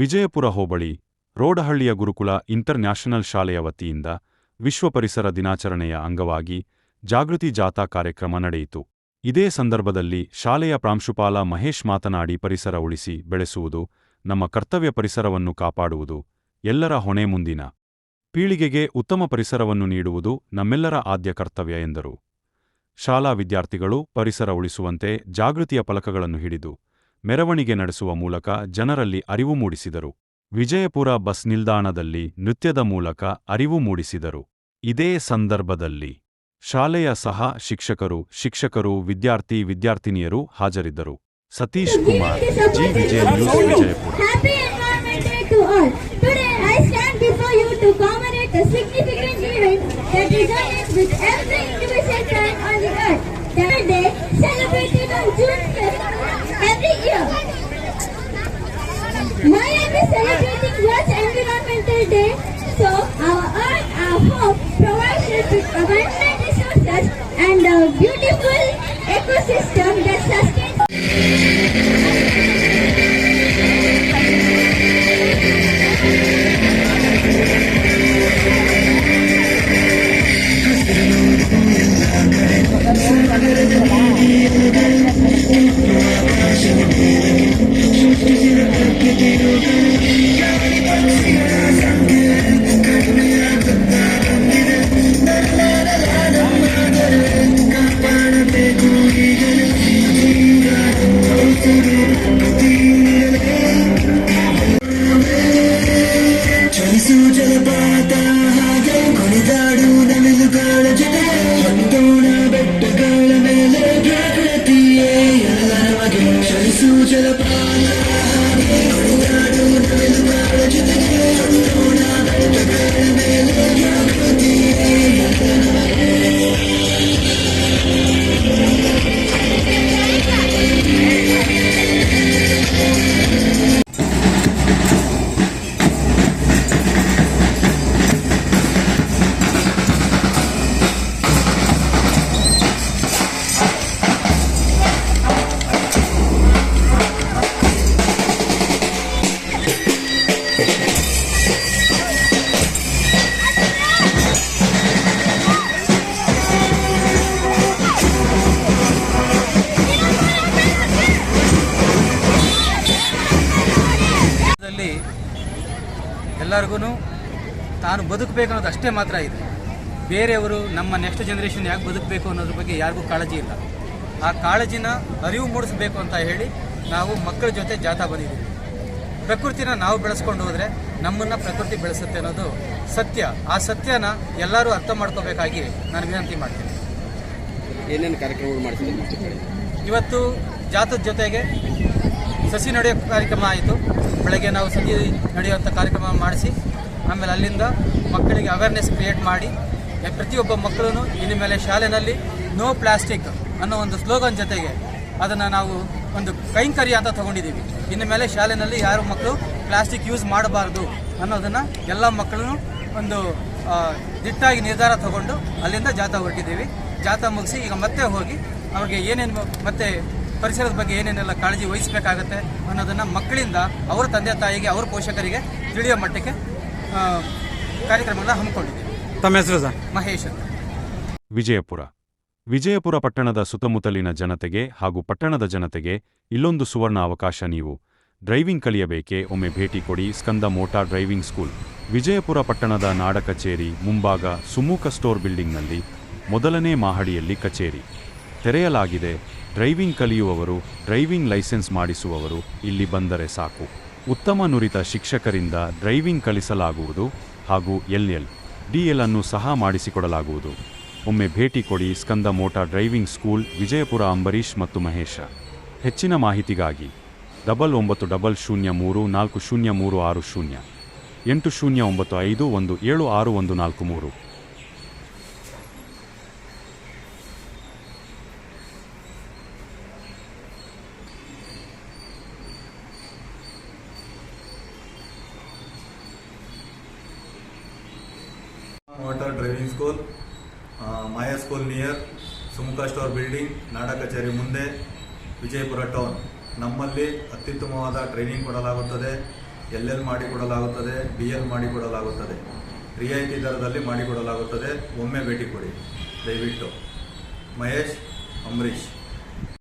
ವಿಜಯಪುರ ಹೋಬಳಿ, ರೋಡಹಳ್ಳಿಯ Gurukula international ಶಾಲೆಯ ವತಿಯಿಂದ ವಿಶ್ವ ಪರಿಸರ ದಿನಾಚರಣೆಯ ಅಂಗವಾಗಿ ಜಾಗೃತಿ ಜಾಥಾ ಕಾರ್ಯಕ್ರಮ ನಡೆಯಿತು. ಇದೇ ಸಂದರ್ಭದಲ್ಲಿ ಶಾಲೆಯ ಪ್ರಾಂಶುಪಾಲ ಮಹೇಶ್ ಮಾತನಾಡಿ ಪರಿಸರ ಉಳಿಸಿ ಬೆಳೆಸುವುದು, ನಮ್ಮ ಕರ್ತವ್ಯ ಪರಿಸರವನ್ನು ಕಾಪಾಡುವುದು, ಎಲ್ಲರ ಹೊಣೆ ಮುಂದಿನ. ಪೀಳಿಗೆಗೆ ಉತ್ತಮ ಪರಿಸರವನ್ನು ನೀಡುವುದು ನಮ್ಮೆಲ್ಲರ ಆದ್ಯ ಕರ್ತವ್ಯ ಎಂದರು. ಶಾಲಾ ವಿದ್ಯಾರ್ಥಿಗಳು ಪರಿಸರ ಉಳಿಸುವಂತೆ ಜಾಗೃತಿಯ ಫಲಕಗಳನ್ನು ಹಿಡಿದು ಮೆರವಣಿಗೆ ನಡೆಸುವ ಮೂಲಕ ಜನರಲ್ಲಿ ಅರಿವು ಮೂಡಿಸಿದರು. ವಿಜಯಪುರ ಬಸ್ ನಿಲ್ದಾಣದಲ್ಲಿ ನೃತ್ಯದ ಮೂಲಕ ಅರಿವು ಮೂಡಿಸಿದರು. ಇದೇ ಸಂದರ್ಭದಲ್ಲಿ ಶಾಲೆಯ ಸಹ ಶಿಕ್ಷಕರು ಶಿಕ್ಷಕರು, ವಿದ್ಯಾರ್ಥಿ, ವಿದ್ಯಾರ್ಥಿನಿಯರು ಹಾಜರಿದ್ದರು. Satish Kumar, G. Vijaya news Vijayapura. Why are we celebrating World Environmental Day? So our earth, our home, provides us with abundant resources and a beautiful ecosystem ಎಲ್ಲರಿಗೂ ತಾನು ಬದುಕಬೇಕು ಅನ್ನೋದು ಅಷ್ಟೇ ಮಾತ್ರ ಇದೆ. ಬೇರೆಯವರು ನಮ್ಮ ನೆಕ್ಸ್ಟ್ ಜನ್ರೇಷನ್ ಯಾಕೆ ಬದುಕಬೇಕು ಅನ್ನೋದ್ರ ಬಗ್ಗೆ ಯಾರಿಗೂ ಕಾಳಜಿ ಇಲ್ಲ. ಆ ಕಾಳಜಿನ ಅರಿವು ಮೂಡಿಸಬೇಕು ಅಂತ ಹೇಳಿ ನಾವು ಮಕ್ಕಳ ಜೊತೆ ಜಾಥಾ ಬಂದಿದ್ದೀವಿ. ಪ್ರಕೃತಿನ ನಾವು ಬೆಳೆಸ್ಕೊಂಡು ಹೋದರೆ ನಮ್ಮನ್ನು ಪ್ರಕೃತಿ ಬೆಳೆಸುತ್ತೆ ಅನ್ನೋದು ಸತ್ಯ. ಆ ಸತ್ಯನ ಎಲ್ಲರೂ ಅರ್ಥ ಮಾಡ್ಕೋಬೇಕಾಗಿ ನಾನು ವಿನಂತಿ ಮಾಡ್ತೀನಿ. ಏನೇನು ಕಾರ್ಯಕ್ರಮಗಳು ಮಾಡ್ತೀನಿ ಇವತ್ತು ಜಾಥದ ಜೊತೆಗೆ ಸಸಿ ನಡೆಯೋ ಕಾರ್ಯಕ್ರಮ ಆಯಿತು. ಬೆಳಗ್ಗೆ ನಾವು ಸುದ್ದಿ ನಡೆಯುವಂಥ ಕಾರ್ಯಕ್ರಮ ಮಾಡಿಸಿ, ಆಮೇಲೆ ಅಲ್ಲಿಂದ ಮಕ್ಕಳಿಗೆ ಅವೇರ್ನೆಸ್ ಕ್ರಿಯೇಟ್ ಮಾಡಿ ಪ್ರತಿಯೊಬ್ಬ ಮಕ್ಕಳೂ ಇನ್ನು ಮೇಲೆ ಶಾಲೆಯಲ್ಲಿ ನೋ ಪ್ಲಾಸ್ಟಿಕ್ ಅನ್ನೋ ಒಂದು ಸ್ಲೋಗನ್ ಜೊತೆಗೆ ಅದನ್ನು ನಾವು ಒಂದು ಕೈಂಕರ್ಯ ಅಂತ ತಗೊಂಡಿದ್ದೀವಿ. ಇನ್ನು ಮೇಲೆ ಶಾಲೆಯಲ್ಲಿ ಯಾರು ಮಕ್ಕಳು ಪ್ಲಾಸ್ಟಿಕ್ ಯೂಸ್ ಮಾಡಬಾರ್ದು ಅನ್ನೋದನ್ನು ಎಲ್ಲ ಮಕ್ಕಳು ಒಂದು ದಿಟ್ಟಾಗಿ ನಿರ್ಧಾರ ತಗೊಂಡು ಅಲ್ಲಿಂದ ಜಾಥಾ ಹೊರಟಿದ್ದೀವಿ. ಜಾಥಾ ಮುಗಿಸಿ ಈಗ ಮತ್ತೆ ಹೋಗಿ, ಅವ್ರಿಗೆ ಏನೇನು ಮತ್ತೆ ಪರಿಸರದ ಬಗ್ಗೆ ಏನೇನೆಲ್ಲ ಕಾಳಜಿ ವಹಿಸಬೇಕಾಗತ್ತೆ ಅನ್ನೋದನ್ನು ಮಕ್ಕಳಿಂದ ಅವರ ತಂದೆ ತಾಯಿಗೆ ಅವರ ಪೋಷಕರಿಗೆ ತಿಳಿಯೋ ಮಟ್ಟಕ್ಕೆ ಕಾರ್ಯಕ್ರಮಗಳನ್ನು ಹಮ್ಮಿಕೊಂಡಿದ್ದೀವಿ. ತಮ್ಮ ಹೆಸರು ಸರ್? ಮಹೇಶ್ ಅಂತ. ವಿಜಯಪುರ. ವಿಜಯಪುರ ಪಟ್ಟಣದ ಸುತ್ತಮುತ್ತಲಿನ ಜನತೆಗೆ ಹಾಗೂ ಪಟ್ಟಣದ ಜನತೆಗೆ ಇಲ್ಲೊಂದು ಸುವರ್ಣ ಅವಕಾಶ ನೀವು. ಡ್ರೈವಿಂಗ್ ಕಲಿಯಬೇಕೆ? ಒಮ್ಮೆ ಭೇಟಿ ಕೊಡಿ Skanda motor driving school. Vijayapura ಪಟ್ಟಣದ ನಾಡ ಕಚೇರಿ ಮುಂಭಾಗ ಸುಮೂಕ ಸ್ಟೋರ್ ಬಿಲ್ಡಿಂಗ್ನಲ್ಲಿ ಮೊದಲನೇ ಮಾಹಡಿಯಲ್ಲಿ ಕಚೇರಿ. ತೆರೆಯಲಾಗಿದೆ ಡ್ರೈವಿಂಗ್ ಕಲಿಯುವವರು, ಡ್ರೈವಿಂಗ್ ಲೈಸೆನ್ಸ್ ಮಾಡಿಸುವವರು ಇಲ್ಲಿ ಬಂದರೆ ಸಾಕು. ಉತ್ತಮ ನುರಿತ ಶಿಕ್ಷಕರಿಂದ ಡ್ರೈವಿಂಗ್ ಕಲಿಸಲಾಗುವುದು ಹಾಗೂ ಎಲ್ಎಲ್ ಡಿಎಲ್ ಅನ್ನು ಸಹ ಮಾಡಿಸಿಕೊಡಲಾಗುವುದು. ಒಮ್ಮೆ ಭೇಟಿ ಕೊಡಿ Skanda motor driving school, Vijayapura Ambarish ಮತ್ತು ಮಹೇಶ. ಹೆಚ್ಚಿನ ಮಾಹಿತಿಗಾಗಿ ಡಬಲ್ ಒಂಬತ್ತು ಡಬಲ್ ಶೂನ್ಯ ಮೂರು ನಾಲ್ಕು ಶೂನ್ಯ ಮೂರು ಆರು ಶೂನ್ಯ, ಎಂಟು ಶೂನ್ಯ ಒಂಬತ್ತು ಐದು ಒಂದು ಏಳು ಆರು ಒಂದು ನಾಲ್ಕು ಮೂರು. Driving school Maya school near Sumukha store building ನಾಡ ಕಚೇರಿ ಮುಂದೆ ವಿಜಯಪುರ ಟೌನ್ ನಮ್ಮಲ್ಲಿ ಅತ್ಯುತ್ತಮವಾದ ಟ್ರೈನಿಂಗ್ ಕೊಡಲಾಗುತ್ತದೆ. ಎಲ್ ಎಲ್ ಮಾಡಿಕೊಡಲಾಗುತ್ತದೆ ಬಿ ಎಲ್ ಮಾಡಿಕೊಡಲಾಗುತ್ತದೆ ರಿಯಾಯಿತಿ ದರದಲ್ಲಿ ಮಾಡಿಕೊಡಲಾಗುತ್ತದೆ ಒಮ್ಮೆ ಭೇಟಿ ಕೊಡಿ. ದಯವಿಟ್ಟು. ಮಹೇಶ್ ಅಂಬರೀಶ್